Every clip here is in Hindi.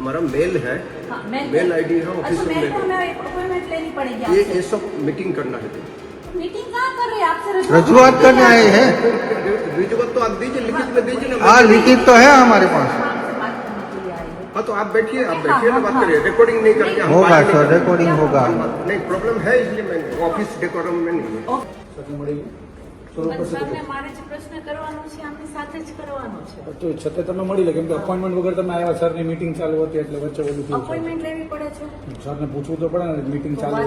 हमारा मेल है। हाँ, मेल आईडी है अच्छा ऑफिशियल मेल हमें अपॉइंटमेंट लेनी पड़ेगी ये ये सब मीटिंग करना है। मीटिंग कहाँ कर रहे हैं आपसे रजूआत करने आए हैं। रिजवत तो आप दीजिए लिखित में दीजिए ना। हाँ लिखित तो है हमारे पास। हैं हाँ। तो आप बैठिए आप बैठिए ना हाँ, बात हाँ। करिए। रिकॉर्डिंग नहीं करके होगा सर रिकॉर्डिंग होगा। नहीं प्रॉब्लम है इसलिए मैं ऑफ़िस डेकोरम में नहीं है। ઓકે. સાથે મળી સ્વરૂપ પણ કરશે સરને મારે જે પ્રશ્ન કરવાનો છે આમની સાથે જ કરવાનો છે. તો છતાં તમે મળી લે કેમ કે અપોઇન્ટમેન્ટ વગર તમે આવ્યા સરની મીટિંગ ચાલુ હતી એટલે વચ્ચે બધું થયું અપોઇન્ટમેન્ટ લેવી પડે છે. સરને પૂછવું તો પડે ને મીટિંગ ચાલુ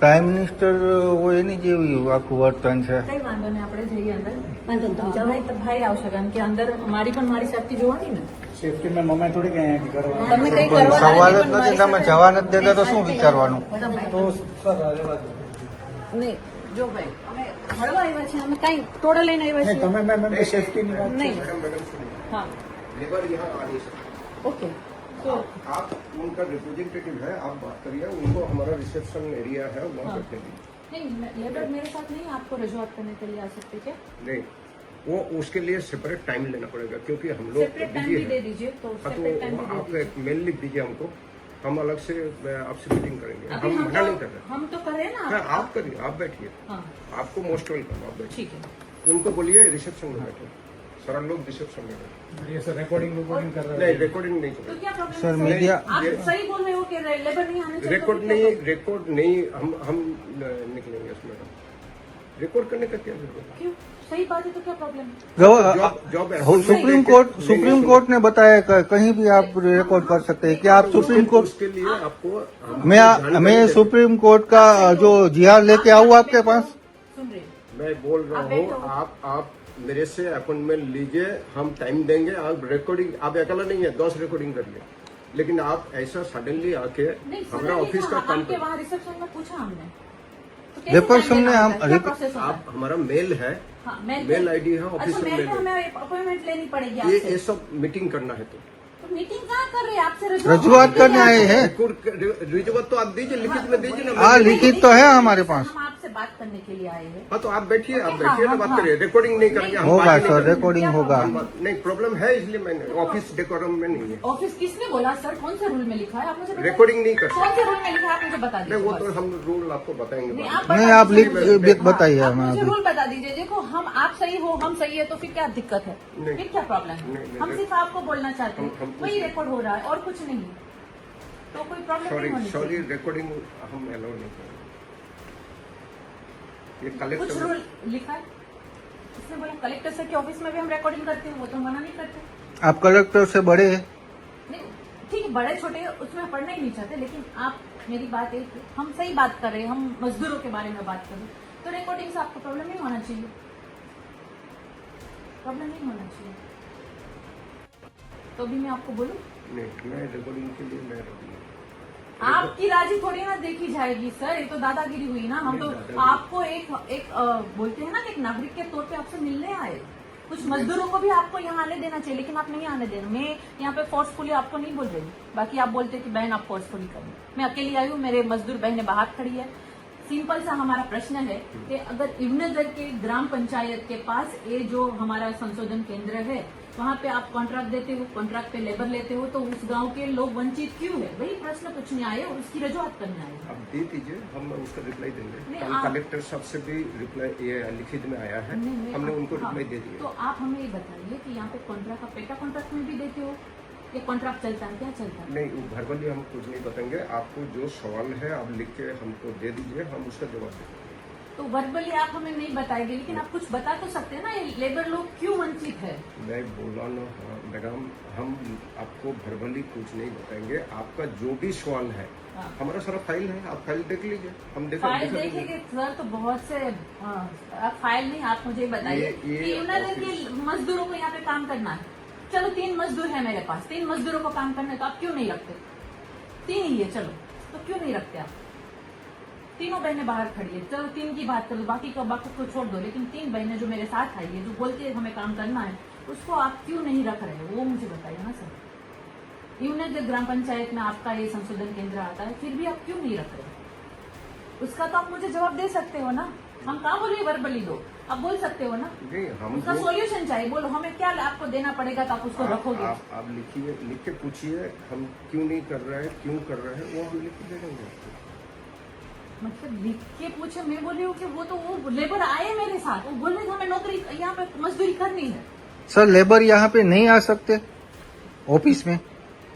પ્રાઇમ મિનિસ્ટર હોય એની જેવી આખું વર્તન છે. કઈ વાંધો નહીં આપણે જઈએ અંદર. વાંધો ભાઈ તો ભાઈ આવશે કારણ કે અંદર મારી પણ મારી સેફટી જોવાની ને. સેફટી મેં મમ્મી થોડી કઈ અહીંયા કરવા તમે કઈ કરવા સવાલ જ નથી, તમે જવા નથી દેતા તો શું વિચારવાનું? તો સર નહીં જો ભાઈ મળવા આવ્યા છીએ અમે કઈ ટોળા લઈને આવ્યા નહીં છીએ તમે મેમ એમ સેફટીની વાત નહીં मैडम मैडम सुनिए હા लेबर यहाँ आ नहीं सकते ઓકે તો आप उनका रिप्रेजेंटेटिव है आप बात करिए उनको हमारा रिसेप्शन एरिया है वहाँ हाँ। बैठे दीजिए नहीं लेबर मेरे साथ नहीं आपको रजूआत करने के लिए आ सकते क्या नहीं वो उसके लिए सेपरेट टाइम लेना पड़ेगा क्योंकि हम लोग सेपरेट टाइम बिजी भी दे हैं दीजिए तो हाँ तो सेपरेट टाइम भी आप दे एक मेल लिख दीजिए हमको हम अलग से आपसे मीटिंग करेंगे। हम हम मना नहीं कर तो रहे। हम तो कर रहे हैं ना हाँ, आप। करिए आप बैठिए। हाँ। आपको मोस्ट वेलकम आप बैठिए। ठीक है। उनको बोलिए रिसेप्शन में बैठे। सर लोग रिसेप्शन में बैठे। ये सर रेकॉर्डिंग रिकॉर्डिंग कर रहे नहीं हैं रिकॉर्डिंग नहीं तो करेंगे क्या सर मीडिया आप सही बोल रहे हो कि लेबर नहीं आने रिकॉर्ड तो नहीं रिकॉर्ड नहीं हम हम निकलेंगे इसमें रिकॉर्ड करने का क्या ज़रूरत क्यों? सही बात है तो क्या प्रॉब्लम है जॉब जॉब है। सुप्रीम कोर्ट सुप्रीम कोर्ट ने बताया कि कहीं भी आप रिकॉर्ड कर सकते हैं। क्या आप सुप्रीम कोर्ट के लिए आपको मैं मैं सुप्रीम कोर्ट का जो जिहार लेके आऊँ आपके पास? सुन रहे मैं बोल रहा हूँ आप आप मेरे से अपॉइंटमेंट लीजिए हम टाइम देंगे आप रिकॉर्डिंग आप अकेला नहीं है दस रिकॉर्डिंग करिए। लेकिन आप ऐसा सडनली आके हमारा ऑफ़िस का काम। वहाँ रिसेप्शन में पूछा हमने। तो सुनने Reception time हम- है? आप हमारा मेल है। हाँ, मेल पे- आईडी है अच्छा ऑफिशियल मेल पे हमें अपॉइंटमेंट लेनी पड़ेगी ये ये सब मीटिंग करना है तो तो। मीटिंग कहाँ कर रहे हैं आपसे रजूआत करने आए हैं? रिजवत तो आप दीजिए लिखित में दीजिए ना हाँ लिखित तो है हमारे पास। हम आपसे बात करने के लिए आए हैं। हाँ तो आप बैठिए आप हाँ, बैठिए ना हाँ, बात हाँ। करिए। रिकॉर्डिंग नहीं करेंगे होगा सर रिकॉर्डिंग होगा। नहीं प्रॉब्लम है इसलिए मैंने ऑफ़िस डेकोरम में नहीं है। ऑफ़िस किसने बोला सर कौन से रूल में लिखा है? आप मुझे रिकॉर्डिंग नहीं कर कौन से रूल में लिखा है? आप मुझे बता नहीं वो तो हम रूल आपको बताएँगे नहीं, आप लिख बताइए हमें रूल बता दीजिए। देखो हम आप सही हो हम सही है तो फिर क्या दिक्कत है? फिर क्या प्रॉब्लम है? हम सिर्फ़ आपको बोलना चाहते हैं। वही रिकॉर्ड हो रहा है और कुछ नहीं। तो कोई प्रॉब्लम नहीं होनी सॉरी रिकॉर्डिंग हम अलाउ नहीं करेंगे ये कुछ रूल लिखा है? उसने बोला कलेक्टर सर के ऑफ़िस में भी हम रिकॉर्डिंग करते हैं वो तो मना नहीं करते। आप कलेक्टर से बड़े हैं। नहीं ठीक है बड़े छोटे उसमें पढ़ना ही नहीं चाहते लेकिन आप मेरी बात एक हम सही बात कर रहे हैं हम मजदूरों के बारे में बात कर रहे हैं। तो रिकॉर्डिंग से आपको प्रॉब्लम नहीं होना चाहिए। प्रॉब्लम नहीं होना चाहिए। तो अभी मैं आपको बोलूँ। आपकी राज़ी थोड़ी ना देखी जाएगी सर ये तो दादागिरी हुई ना। हम तो आपको एक एक अ, बोलते हैं ना कि एक नागरिक के तौर पे आपसे मिलने आए। कुछ मजदूरों को भी आपको यहाँ आने देना चाहिए लेकिन आप नहीं आने देना। मैं यहाँ पे फोर्सफुली आपको नहीं बोल रही। बाकी आप बोलते कि बहन आप फोर्सफुली करें। मैं अकेली आई हूँ मेरे मजदूर बहनें बाहर खड़ी है। सिंपल सा हमारा प्रश्न है कि अगर इवनगर के ग्राम पंचायत के पास ये जो हमारा संशोधन केंद्र है वहाँ पे आप कॉन्ट्रैक्ट देते हो कॉन्ट्रैक्ट पे लेबर लेते हो तो उस गाँव के लोग वंचित क्यों है? वही प्रश्न पूछने आए और उसकी रजूआत करने आए आप दे दीजिए हम उसका रिप्लाई देंगे। कलेक्टर साहब से भी रिप्लाई लिखित में आया है। नहीं, नहीं, हमने उनको हाँ, रिप्लाई दे दिया। तो आप हमें ये बताइए कि यहाँ पे कॉन्ट्रैक्ट आप पेटा कॉन्ट्रैक्ट में भी देते हो? ये कॉन्ट्रैक्ट चलता है क्या चलता है? नहीं भरबली हम कुछ नहीं बताएँगे। आपको जो सवाल है आप लिख के हमको दे दीजिए हम उसका जवाब देंगे। तो वर्बली आप हमें नहीं बताएँगे लेकिन आप कुछ बता तो सकते हैं ना ये लेबर लोग क्यों वंचित है? मैं बोला ना हाँ मैडम हम आपको भरबली कुछ नहीं बताएँगे। आपका जो भी सवाल है हाँ। हमारा सारा फ़ाइल है आप फ़ाइल देख लीजिए। हम देख फ़ाइल दिखा देंगे। देखेंगे सर तो बहुत से हाँ, आप फ़ाइल नहीं आप मुझे बताइए। कि यूनाइटेड के मजदूरों को यहाँ पे काम करना है। चलो तीन मजदूर है मेरे पास। तीन मजदूरों को काम करना है तो आप क्यों नहीं रखते? तीन ही है चलो तो क्यों नहीं रखते आप? तीनों बहनें बाहर खड़ी है। चलो तीन की बात करो बाकी को बाकी को छोड़ दो लेकिन तीन बहनें जो मेरे साथ आई है जो बोलती है हमें काम करना है उसको आप क्यों नहीं रख रहे हो? वो मुझे बताइए ना सर। यूनिट ग्राम पंचायत में आपका ये संशोधन केंद्र आता है फिर भी आप क्यों नहीं रख रहे उसका तो आप मुझे जवाब दे सकते हो ना। हम कहाँ बोले वर्बली दो? आप बोल सकते हो ना? हम उसका सोल्यूशन चाहिए। बोलो हमें क्या आपको देना पड़ेगा तो आप उसको रखोगे? आप, आप लिखिए लिख के पूछिए हम क्यों नहीं कर रहे हैं क्यों कर रहे हैं वो हम लिख के दे देंगे। मतलब लिख के पूछे मैं बोल हूँ कि वो तो वो लेबर आए मेरे साथ। वो बोल रहे हमें नौकरी यहाँ पे मजदूरी करनी है। सर लेबर यहाँ पे नहीं आ सकते। ऑफ़िस में।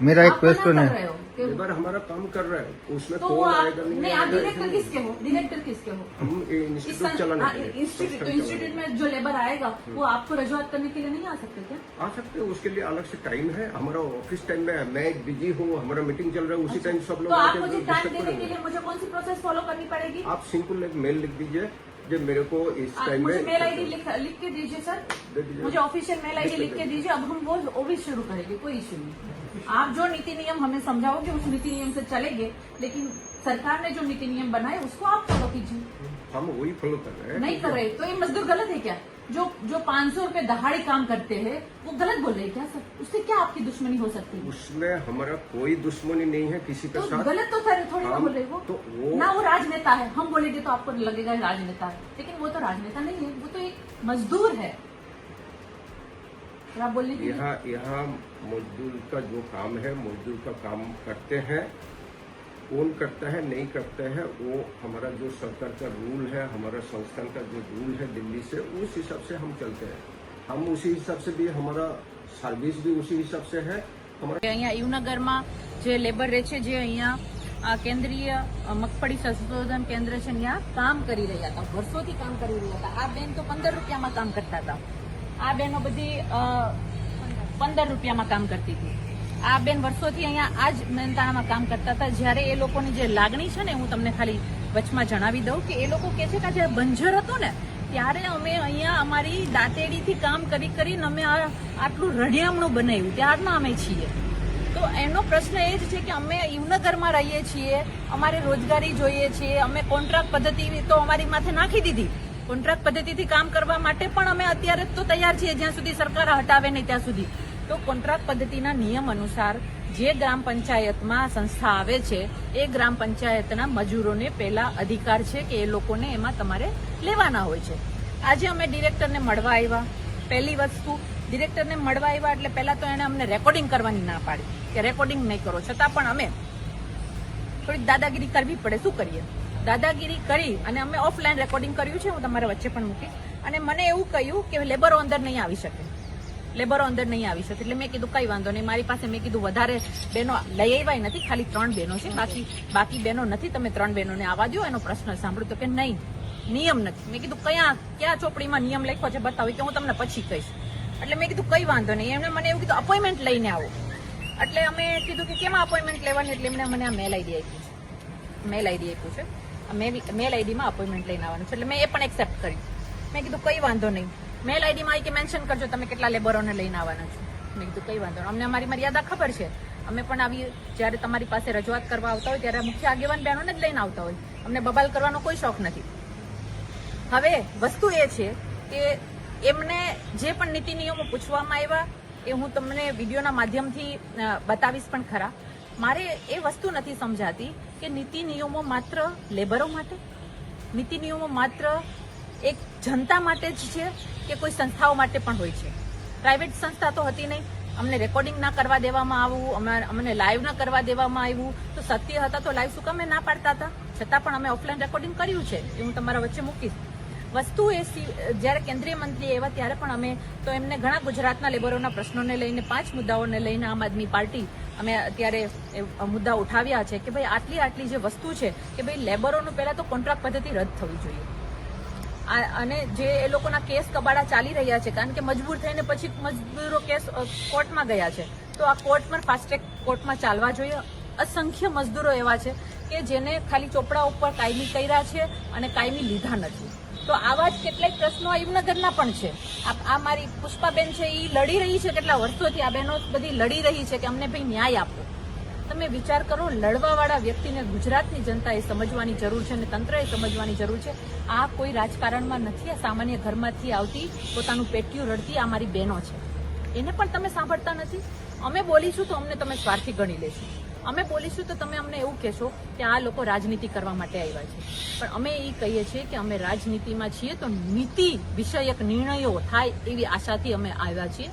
मेरा एक क्वेश्चन है। लेबर हमारा काम कर रहा है उसमें तो कौन आएगा नहीं। आप डायरेक्टर किसके हो? डायरेक्टर किसके हो? हम इंस्टीट्यूट चलाने इंस्टीट्यूट तो इंस्टीट्यूट में जो लेबर आएगा वो आपको रजुआत करने के लिए नहीं आ सकते क्या? आ सकते हैं उसके लिए अलग से टाइम है। हमारा ऑफ़िस टाइम में मैं बिज़ी हूँ हमारा मीटिंग चल रहा है उसी टाइम सब लोग तो मुझे टाइम देने के लिए मुझे कौन सी प्रोसेस फॉलो करनी पड़ेगी? आप सिंपल एक मेल लिख दीजिए। जो मेरे को इस टाइम मुझे में मेल आईडी लिख लिख के दीजिए सर मुझे ऑफिशियल मेल आईडी लिख के दीजिए। अब हम वो वो भी शुरू करेंगे कोई इश्यू नहीं। आप जो नीति नियम हमें समझाओगे उस नीति नियम से चलेंगे लेकिन सरकार ने जो नीति नियम बनाए उसको आप फॉलो कीजिए। हम वही फॉलो कर रहे हैं। नहीं कर रहे तो ये मजदूर गलत है क्या? जो जो पाँच सौ रुपये दहाड़ी काम करते हैं वो गलत बोल रहे हैं क्या सर? उससे क्या आपकी दुश्मनी हो सकती है? उसमें हमारा कोई दुश्मनी नहीं है किसी का तो साथ। गलत तो सर थोड़ी ना बोल रहे वो तो वो- ना वो राजनेता है। हम बोलेंगे तो आपको लगेगा राजनेता है। लेकिन वो तो राजनेता नहीं है। वो तो एक मजदूर है। और आप बोलने की यहाँ यहाँ मजदूर का जो काम है मजदूर का काम करते हैं कौन करता है नहीं करता है वो हमारा जो सरकार का रूल है हमारा संस्थान का जो रूल है दिल्ली से उस हिसाब से हम चलते हैं हम उसी हिसाब से भी हमारा सर्विस भी उसी हिसाब से है हमारा અહીંયા યુવનગરમાં જે લેબર રહે છે જે અહીંયા આ કેન્દ્રીય અ, મગફળી સંશોધન કેન્દ્ર છે ત્યાં કામ કરી રહ્યા હતા વર્ષોથી કામ કરી રહ્યા હતા આ બેન તો પંદર રૂપિયામાં કામ કરતા હતા આ બેનો બધી પંદર રૂપિયામાં કામ કરતી હતી. આ બેન વર્ષોથી અહીંયા આ જ મહેનતાણામાં કામ કરતા હતા. જ્યારે એ લોકોની જે લાગણી છે ને, હું તમને ખાલી વચમાં જણાવી દઉં કે એ લોકો કહે છે કે જ્યારે બંજર હતો ને, ત્યારે અમે અહીંયા અમારી દાંતેડીથી કામ કરી કરીને અમે આટલું રણિયામણું બનાવ્યું. ત્યારના અમે છીએ. તો એનો પ્રશ્ન એ જ છે કે અમે યુવનગરમાં રહીએ છીએ, અમારે રોજગારી જોઈએ છીએ, અમે કોન્ટ્રાક્ટ પદ્ધતિ તો અમારી માથે નાખી દીધી. કોન્ટ્રાક્ટ પદ્ધતિથી કામ કરવા માટે પણ અમે અત્યારે તો તૈયાર છીએ. જ્યાં સુધી સરકાર હટાવે નહીં, ત્યાં સુધી. તો કોન્ટ્રાક્ટ પદ્ધતિના નિયમ અનુસાર જે ગ્રામ પંચાયતમાં સંસ્થા આવે છે, એ ગ્રામ પંચાયતના મજૂરોને પહેલા અધિકાર છે કે એ લોકોને એમાં તમારે લેવાના હોય છે. આજે અમે ડિરેક્ટરને મળવા આવ્યા. પહેલી વસ્તુ, ડિરેક્ટરને મળવા આવ્યા એટલે પહેલા તો એણે અમને રેકોર્ડિંગ કરવાની ના પાડી કે રેકોર્ડિંગ નહીં કરો. છતાં પણ અમે થોડીક દાદાગીરી કરવી પડે. શું કરીએ? દાદાગીરી કરી અને અમે ઓફલાઈન રેકોર્ડિંગ કર્યું છે, હું તમારા વચ્ચે પણ મૂકીશ. અને મને એવું કહ્યું કે લેબરો અંદર નહીં આવી શકે. લેબરો અંદર નહીં આવી શકે. એટલે મેં કીધું, કઈ વાંધો નહીં, મારી પાસે, મેં કીધું, વધારે બહેનો લઈ આવ્યા નથી, ખાલી ત્રણ બહેનો છે. બાકી બાકી બહેનો નથી, તમે ત્રણ બહેનોને આવવા દો એનો પ્રશ્ન સાંભળ્યો તો કે નહીં, નિયમ નથી. મેં કીધું, કયા કયા ચોપડીમાં નિયમ લખ્યો છે બતાવો કે હું તમને પછી કહીશ. એટલે મેં કીધું, કઈ વાંધો નહીં. એમણે મને એવું કીધું અપોઇન્ટમેન્ટ લઈને આવો. એટલે અમે કીધું કે, કેમ અપોઇન્ટમેન્ટ લેવાની? એટલે એમણે મને આ મેલ આઈડી આપ્યું છે. મેલ આઈડી આપ્યું છે. મેલ આઈડીમાં અપોઇન્ટમેન્ટ લઈને આવવાનું છે, એટલે મેં એ પણ એક્સેપ્ટ કર્યું મેં કીધું કંઈ વાંધો નહીં. મેલ આઈડીમાં આવી કે મેન્શન કરજો, તમે કેટલા લેબરોને લઈને આવવાના છો. મેં કીધું કંઈ વાંધો નહીં. અમને અમારી મર્યાદા ખબર છે. અમે પણ આવી, જ્યારે તમારી પાસે રજૂઆત કરવા આવતા હોય, ત્યારે મુખ્ય આગેવાન બહેનોને જ લઈને આવતા હોય. અમને બબાલ કરવાનો કોઈ શોખ નથી. હવે વસ્તુ એ છે કે એમને જે પણ નીતિ નિયમો પૂછવામાં આવ્યા, એ હું તમને વિડીયોના માધ્યમથી બતાવીશ પણ ખરા. મારે એ વસ્તુ નથી સમજાતી કે નીતિ નિયમો માત્ર લેબરો માટે? નીતિ નિયમો માત્ર એક જનતા માટે જ છે કે કોઈ સંસ્થાઓ માટે પણ હોય છે? પ્રાઇવેટ સંસ્થા તો હતી નહીં. અમને રેકોર્ડિંગ ના કરવા દેવામાં અમે- અમને લાઈવ ના કરવા દેવામાં આવ્યું. તો સત્ય હતા તો લાઈવ શું કમે ના પાડતા હતા? છતાં પણ અમે ઓફલાઈન રેકોર્ડિંગ કર્યું છે. એ હું તમારા વચ્ચે મૂકીશ. વસ્તુ એ જ્યારે કેન્દ્રીય મંત્રી એવા ત્યારે પણ અમે તો એમને ઘણા ગુજરાતના લેબરોના પ્રશ્નોને લઈને, પાંચ મુદ્દાઓને લઈને આમ આદમી પાર્ટી અમે અત્યારે મુદ્દા ઉઠાવ્યા છે કે ભાઈ આટલી આટલી જે વસ્તુ છે કે ભાઈ લેબરોનું પહેલાં તો કોન્ટ્રાક્ટ પદ્ધતિ રદ થવી જોઈએ. અને જે એ લોકોના કેસ કબાડા ચાલી રહ્યા છે, કારણ કે મજબૂર થઈને પછી મજબૂરો કેસ કોર્ટમાં ગયા છે. તો આ કોર્ટમાં પર ફાસ્ટ્રેક કોર્ટમાં ચાલવા જોઈએ. અસંખ્ય મજદૂરો એવા છે કે જેને ખાલી ચોપડા ઉપર કાયમી કર્યા છે અને કાયમી લીધા નથી. તો આવા જ કેટલાય પ્રશ્નો યુવનગરના પણ છે. આ મારી પુષ્પાબેન છે એ લડી રહી છે કેટલા વર્ષોથી. આ બહેનો બધી લડી રહી છે કે અમને ભાઈ ન્યાય આપો. તમે વિચાર કરો, લડવાવાળા વ્યક્તિને ગુજરાતની જનતાએ સમજવાની જરૂર છે અને તંત્રએ સમજવાની જરૂર છે. આ કોઈ રાજકારણમાં નથી, આ સામાન્ય ઘરમાંથી આવતી પોતાનું પેટ્યું રડતી આ મારી બહેનો છે. એને પણ તમે સાંભળતા નથી. અમે બોલીશું તો અમને તમે સ્વાર્થી ગણી લેશો. અમે બોલીશું તો તમે અમને એવું કહેશો કે આ લોકો રાજનીતિ કરવા માટે આવ્યા છે. પણ અમે એ કહીએ છીએ કે અમે રાજનીતિમાં છીએ તો નીતિ વિષયક નિર્ણયો થાય એવી આશાથી અમે આવ્યા છીએ.